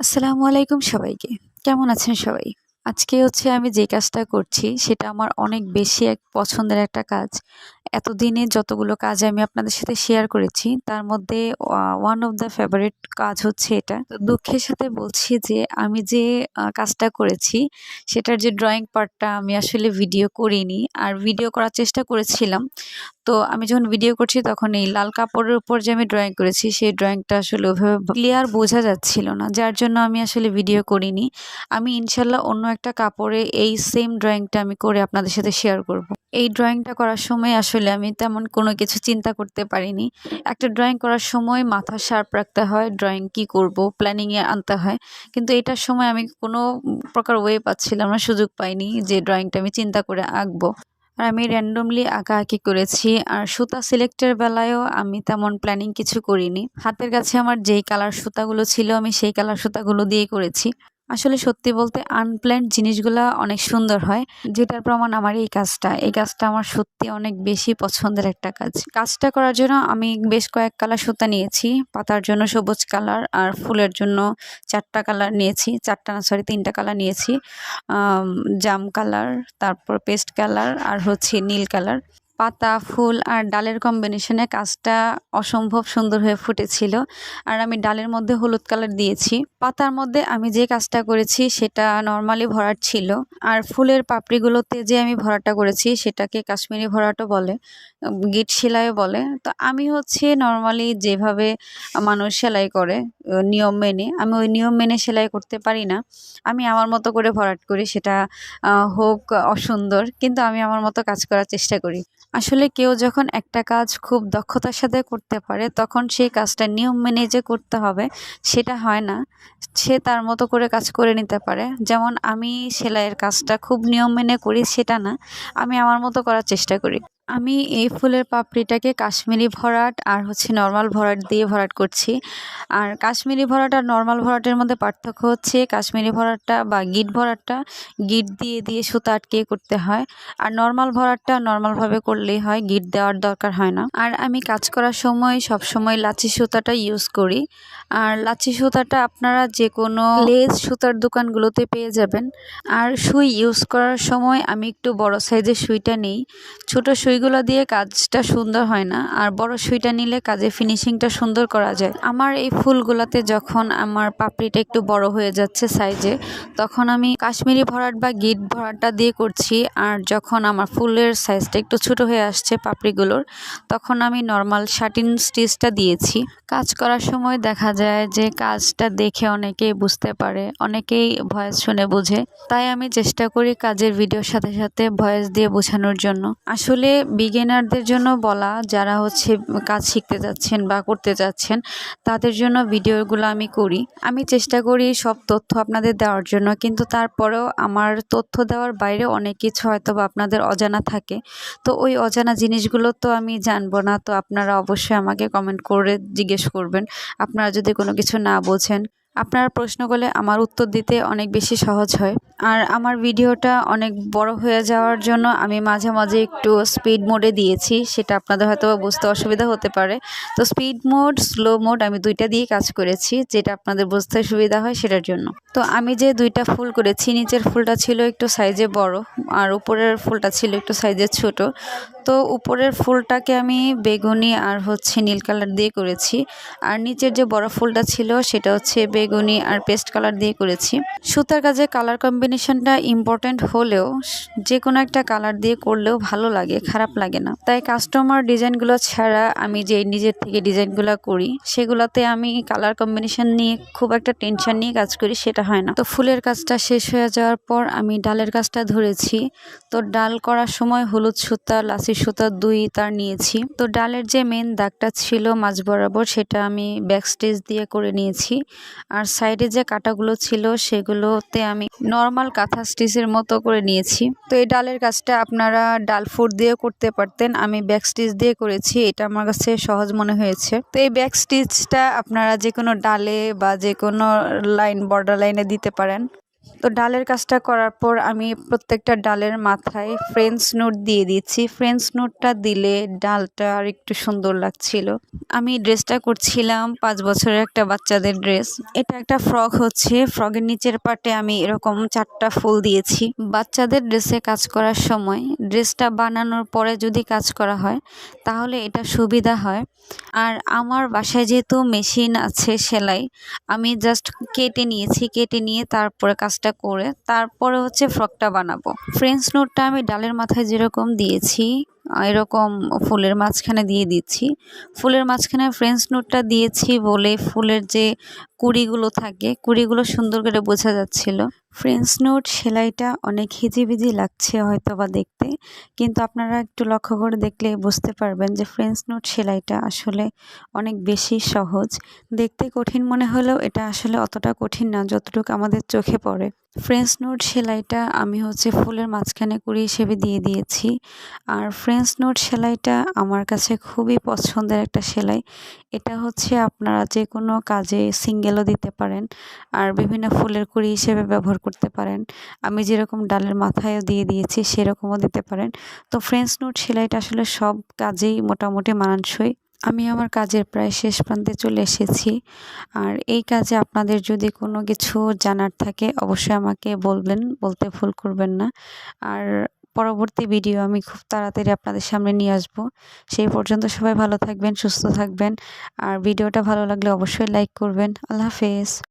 আসসালামু আলাইকুম সবাইকে। কেমন আছেন সবাই? আজকে হচ্ছে আমি যে কাজটা করছি, সেটা আমার অনেক বেশি এক পছন্দের একটা কাজ। এতদিনে যতগুলো কাজ আমি আপনাদের সাথে শেয়ার করেছি, তার মধ্যে ওয়ান অফ দ্য ফেভারিট কাজ হচ্ছে এটা। দুঃখের সাথে বলছি যে, আমি যে কাজটা করেছি, সেটার যে ড্রয়িং পার্টটা আমি আসলে ভিডিও করিনি। আর ভিডিও করার চেষ্টা করেছিলাম। তো আমি যখন ভিডিও করছি, তখন এই লাল কাপড়ের উপর যে আমি ড্রয়িং করেছি, সেই ড্রয়িংটা আসলে ওইভাবে ক্লিয়ার বোঝা যাচ্ছিল না। যার জন্য আমি আসলে ভিডিও করিনি। আমি ইনশাল্লাহ অন্য একটা কাপড়ে এই সেম ড্রয়িংটা আমি করে আপনাদের সাথে শেয়ার করব। এই ড্রয়িংটা করার সময় আসলে আমি তেমন কোনো কিছু চিন্তা করতে পারিনি। একটা ড্রয়িং করার সময় মাথা শার্প রাখতে হয় ড্রয়িং কি করব প্ল্যানিংয়ে আনতে হয়। কিন্তু এটার সময় আমি কোনো প্রকার ওয়ে পাচ্ছিলাম না, সুযোগ পাইনি যে ড্রয়িংটা আমি চিন্তা করে আঁকবো। আর আমি র্যান্ডমলি আঁকাআঁকি করেছি। আর সুতা সিলেক্টের বেলায়ও আমি তেমন প্ল্যানিং কিছু করিনি। হাতের কাছে আমার যেই কালার সুতাগুলো ছিল, আমি সেই কালার সুতাগুলো দিয়ে করেছি। আসলে সত্যি বলতে আনপ্ল্যান্ড জিনিসগুলা অনেক সুন্দর হয়। যেটার প্রমাণ আমার এই কাজটা। এই কাজটা আমার সত্যি অনেক বেশি পছন্দের একটা কাজ। কাজটা করার জন্য আমি বেশ কয়েক কালার সুতা নিয়েছি। পাতার জন্য সবুজ কালার আর ফুলের জন্য চারটা কালার নিয়েছি। চারটা না সরি তিনটা কালার নিয়েছি। জাম কালার, তারপর পেস্ট কালার আর হচ্ছে নীল কালার। পাতা, ফুল আর ডালের কম্বিনেশনে কাজটা অসম্ভব সুন্দর হয়ে ফুটেছিল। আর আমি ডালের মধ্যে হলুদ কালার দিয়েছি। পাতার মধ্যে আমি যে কাজটা করেছি সেটা নর্মালি ভরাট ছিল। আর ফুলের পাপড়িগুলোতে যে আমি ভরাটটা করেছি সেটাকে কাশ্মীরি ভরাটও বলে, গিট সেলাইও বলে। তো আমি হচ্ছে নর্মালি যেভাবে মানুষ সেলাই করে নিয়ম মেনে, আমি ওই নিয়ম মেনে সেলাই করতে পারি না। আমি আমার মতো করে ভরাট করি, সেটা হোক অসুন্দর, কিন্তু আমি আমার মতো কাজ করার চেষ্টা করি। আসলে কেউ যখন একটা কাজ খুব দক্ষতার সাথে করতে পারে, তখন সেই কাজটা নিয়ম মেনে যে করতে হবে সেটা হয় না। সে তার মতো করে কাজ করে নিতে পারে। যেমন আমি সেলাইয়ের কাজটা খুব নিয়ম মেনে করি সেটা না, আমি আমার মতো করার চেষ্টা করি। আমি এই ফুলের পাপড়িটাকে কাশ্মীরি ভরাট আর হচ্ছে নর্মাল ভরাট দিয়ে ভরাট করছি। আর কাশ্মীরি ভরাট আর নর্মাল ভরাটের মধ্যে পার্থক্য হচ্ছে, কাশ্মীরি ভরাটটা বা গিট ভরাটটা গিট দিয়ে দিয়ে সুতা আটকে করতে হয়। আর নর্মাল ভরাটটা নর্মালভাবে করলেই হয়, গিট দেওয়ার দরকার হয় না। আর আমি কাজ করার সময় সব সময় লাচি সুতাটা ইউজ করি। আর লাচি সুতাটা আপনারা যে কোনো লেজ সুতার দোকানগুলোতে পেয়ে যাবেন। আর সুই ইউজ করার সময় আমি একটু বড় সাইজের সুইটা নিই। ছোট সুইগুলো দিয়ে কাজটা সুন্দর হয় না। আর বড় সুইটা নিলে কাজের ফিনিশিংটা সুন্দর করা যায়। আমার এই ফুলগুলোতে যখন আমার পাপড়িটা একটু বড় হয়ে যাচ্ছে সাইজে তখন আমি কাশ্মীরি ভরাট বা গিট ভরাটটা দিয়ে করছি। আর যখন আমার ফুলের সাইজটা একটু ছোট হয়ে আসছে পাপড়িগুলোর, তখন আমি নর্মাল শাটিন স্টিচটা দিয়েছি। কাজ করার সময় দেখা যায় যে কাজটা দেখে অনেকেই বুঝতে পারে, অনেকেই ভয়েস শুনে বুঝে। তাই আমি চেষ্টা করি কাজের ভিডিওর সাথে সাথে ভয়েস দিয়ে বোঝানোর জন্য। আসলে বিগিনারদের জন্য বলা, যারা হচ্ছে কাজ শিখতে যাচ্ছেন বা করতে যাচ্ছেন, তাদের জন্য ভিডিওগুলো আমি করি। আমি চেষ্টা করি সব তথ্য আপনাদের দেওয়ার জন্য, কিন্তু তারপরেও আমার তথ্য দেওয়ার বাইরে অনেক কিছু হয়তো বা আপনাদের অজানা থাকে। তো ওই অজানা জিনিসগুলো তো আমি জানব না, তো আপনারা অবশ্যই আমাকে কমেন্ট করে জিজ্ঞেস করবেন। আপনারা যদি কোনো কিছু না বোঝেন, আপনারা প্রশ্ন আমার উত্তর দিতে অনেক বেশি সহজ হয়। আর আমার ভিডিওটা অনেক বড় হয়ে যাওয়ার জন্য আমি মাঝে মাঝে একটু স্পিড মোডে দিয়েছি, সেটা আপনাদের হয়তো বুঝতে অসুবিধা হতে পারে। তো স্পিড মোড স্লো মোড আমি দুইটা দিয়ে কাজ করেছি, যেটা আপনাদের বুঝতে সুবিধা হয় সেটার জন্য। তো আমি যে দুইটা ফুল করেছি, নিচের ফুলটা ছিল একটু সাইজে বড় আর উপরের ফুলটা ছিল একটু সাইজে ছোট। তো উপরের ফুলটাকে আমি বেগুনি আর হচ্ছে নীল কালার দিয়ে করেছি আর নিচের যে বড় ফুলটা ছিল, সেটা হচ্ছে বেগুনি আর পেস্ট কালার দিয়ে করেছি। সুতার কাজে কালার কম্বিনেশনটা ইম্পর্ট্যান্ট হলেও যে কোনো একটা কালার দিয়ে করলেও ভালো লাগে, খারাপ লাগে না। তাই কাস্টমার ডিজাইনগুলো ছাড়া আমি যে নিজের থেকে ডিজাইনগুলো করি, সেগুলোতে আমি কালার কম্বিনেশন নিয়ে খুব একটা টেনশন নিয়ে কাজ করি, সেটা হয় না। তো ফুলের কাজটা শেষ হয়ে যাওয়ার পর আমি ডালের কাজটা ধরেছি। তো ডাল করার সময় হলুদ সুতা, লাচি সুতা দুই তার নিয়েছি। তো ডালের যে মেন দাগটা ছিল মাঝ বরাবর, সেটা আমি ব্যাক স্টেজ দিয়ে করে নিয়েছি। আর সাইডে যে কাটাগুলো ছিল, সেগুলোতে আমি নর্মাল কাঁথা স্টিচের মতো করে নিয়েছি। তো এই ডালের কাজটা আপনারা ডাল ফুট দিয়ে করতে পারতেন। আমি ব্যাক স্টিচ দিয়ে করেছি, এটা আমার কাছে সহজ মনে হয়েছে। তো এই ব্যাক স্টিচটা আপনারা যে কোনো ডালে বা যে কোনো লাইন, বর্ডার লাইনে দিতে পারেন। তো ডালের কাজটা করার পর আমি প্রত্যেকটা ডালের মাথায় ফ্রেঞ্চ নোট দিয়ে দিচ্ছি। ফ্রেঞ্চ নোটটা দিলে ডালটা আর একটু সুন্দর লাগছিল। আমি ড্রেসটা করছিলাম পাঁচ বছরের একটা বাচ্চাদের ড্রেস এটা একটা ফ্রক হচ্ছে। ফ্রকের নিচের পাটে আমি এরকম চারটা ফুল দিয়েছি। বাচ্চাদের ড্রেসে কাজ করার সময় ড্রেসটা বানানোর পরে যদি কাজ করা হয়, তাহলে এটা সুবিধা হয়। আর আমার বাসায় যেহেতু মেশিন আছে সেলাই, আমি জাস্ট কেটে নিয়েছি। কেটে নিয়ে তারপরে কাজটা করে তারপরে হচ্ছে ফ্রকটা বানাবো। ফ্রেঞ্চ নোটটা আমি ডালের মাথায় যেরকম দিয়েছি এরকম ফুলের মাঝখানে দিয়ে দিচ্ছি। ফুলের মাঝখানে ফ্রেঞ্চ নোটটা দিয়েছি বলে ফুলের যে কুড়িগুলো থাকে, কুড়িগুলো সুন্দর করে বোঝা যাচ্ছিল। ফ্রেঞ্চ নোট সেলাইটা অনেক হিজিবিজি লাগছে হয়তো বা দেখতে, কিন্তু আপনারা একটু লক্ষ্য করে দেখলে বুঝতে পারবেন যে ফ্রেঞ্চ নোট সেলাইটা আসলে অনেক বেশি সহজ। দেখতে কঠিন মনে হলেও এটা আসলে অতটা কঠিন না, যতটুকু আমাদের চোখে পড়ে। ফ্রেঞ্চ নোট সেলাইটা আমি হচ্ছে ফুলের মাঝখানে কুড়ি হিসেবে দিয়ে দিয়েছি। আর ফ্রেঞ্চ নোট সেলাইটা আমার কাছে খুবই পছন্দের একটা সেলাই। এটা হচ্ছে আপনারা যে কোনো কাজে সিঙ্গেলও দিতে পারেন আর বিভিন্ন ফুলের কুড়ি হিসেবে ব্যবহার করতে পারেন। আমি যেরকম ডালের মাথায়ও দিয়ে দিয়েছি সেরকমও দিতে পারেন। তো ফ্রেঞ্চ নোট সেলাইটা আসলে সব কাজেই মোটামুটি মানানসই। আমি আমার কাজের প্রায় শেষ প্রান্তে চলে এসেছি। আর এই কাজে আপনাদের যদি কোনো কিছু জানার থাকে, অবশ্যই আমাকে বলবেন, বলতে ভুল করবেন না। আর পরবর্তী ভিডিও আমি খুব তাড়াতাড়ি আপনাদের সামনে নিয়ে আসব। সেই পর্যন্ত সবাই ভালো থাকবেন, সুস্থ থাকবেন। আর ভিডিওটা ভালো লাগলে অবশ্যই লাইক করবেন। আল্লাহ হাফেজ।